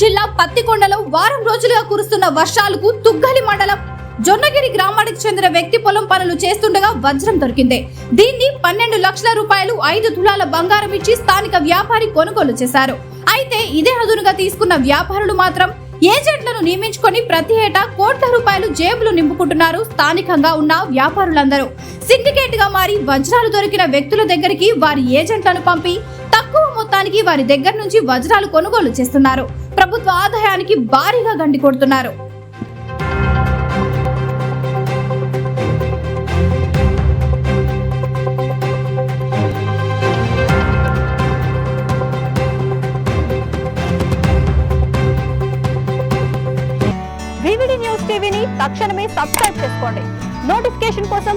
జిల్లా పత్తికొండలో వారం రోజులుగా కురుస్తున్న వర్షాలకు తుగ్గలి మండలం జొన్నగిరి గ్రామానికి చెందిన వ్యక్తి పొలం పనులు చేస్తుండగా వజ్రం దొరికింది. దీన్ని పన్నెండు లక్షల రూపాయలు ఐదు తులాల బంగారం ఇచ్చి స్థానిక వ్యాపారి కొనుగోలు చేశారు. అయితే ఇదే అదునుగా తీసుకున్న వ్యాపారులు మాత్రం ఏజెంట్లను నియమించుకొని ప్రతి ఏటా కోట్ల రూపాయలు జేబులు నింపుకుంటున్నారు స్థానికంగా ఉన్న వ్యాపారులందరూ. సిండికేట్గా మారి వజ్రాలు దొరికిన వ్యక్తుల దగ్గరికి వారి ఏజెంట్లను పంపి తక్కువ వారి దగ్గర నుంచి వజ్రాలు కొనుగోలు చేస్తున్నారు. ప్రభుత్వ ఆదాయానికి భారీగా గండి కొడుతున్నారు. వివిడి న్యూస్ టీవీని తక్షణమే సబ్స్క్రైబ్ చేసుకోండి. నోటిఫికేషన్ కోసం